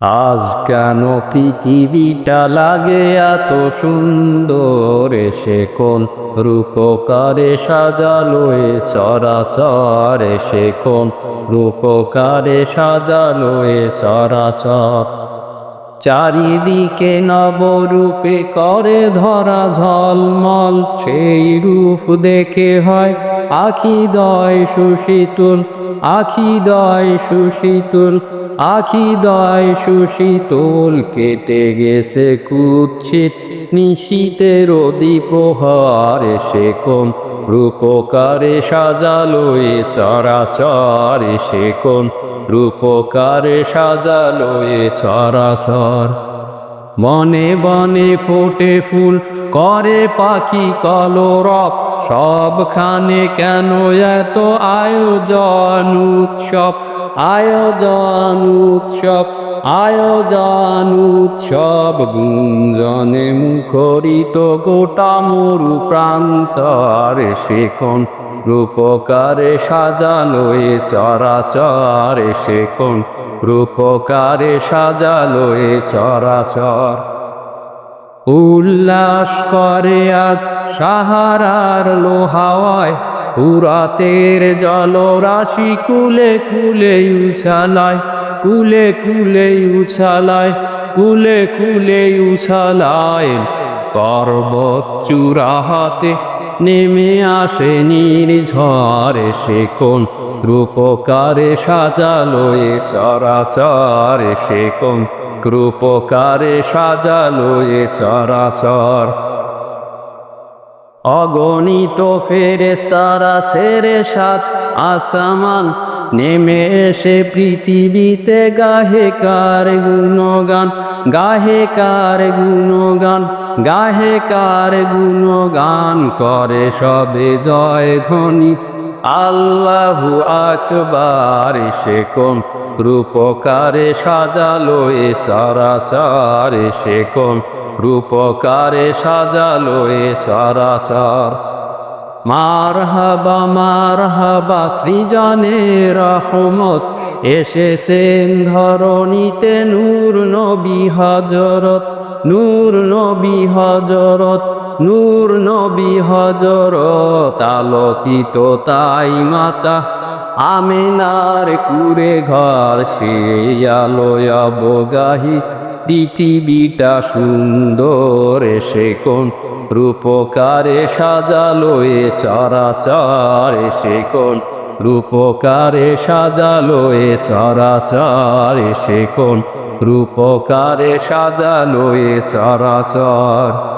আজ কেন পৃথিবীটা লাগে এত সুন্দর? সে কোন রূপকারে সাজালো এ চরাচর? সে কোন রূপকারে সাজালো চরাচর? চারিদিকে নবরূপে করে ধরা ঝলমল, সেই রূপ দেখে হয় আখি দয় সুশীতুল আখি দয় সুশীতুল আখি দয় সুশীতল কেটে গেছে কুৎসিত নিশীতের প্রহার সে কোন, রূপকারে সাজালো এ চরাচর সে কোন, রূপকারে সাজালো এ চরাচর। মনে বনে ফোটে ফুল, করে পাখি কলরব। সবখানে কেন এত আয়োজন উৎসব? আয়োজন উৎসব আয়োজন উৎসব। গুঞ্জনে মুখরিত গোটা মরু প্রান্তর শেখন রূপকারে সাজালো এ চরাচর শেখন রূপকারে সাজালো এ চরাচর। উল্লাস করে আজ সাহারার লোহাওয়ায়, উরাতের জলরাশি কুলে কুলে উছালায়, কুলে কুলে উছালায়, কুলে কুলে উছালায়। পর্বত চূড়া হাতে নেমে আসে নির্ঝরে সে কোন রূপকারে সাজালো এ সরাসর সে কোন রূপকারে সাজালো এ সরাসর। অগণিত ফেরেস্তারা সেরে সাত আসামান নেমে এসে পৃথিবীতে গাহে কার গুণগান? গাহে কার গুণগান? গাহে কার গুণগান? করে সবে জয় ধ্বনি। আল্লাহু আকবার সে কোন রূপকারে সাজালো এ সরাচার? সে কোন রূপকারে সাজালো এ সরাচার? মার হাবা মার হাবা সৃজনে রহমত। এসেছেন ধরণীতে নূর নবী হজরত নূর নবী হজরত নূর নবী হজরত আলোকিত তাই মাতা আমেনার কুরে ঘর সে আলোয় পৃথিবীটা সুন্দর সে কোন রূপকারে সাজালো এ চরাচর সে কোন রূপকারে সাজালো এ চরাচর সে কোন রূপকারে সাজালো এ চরাচর।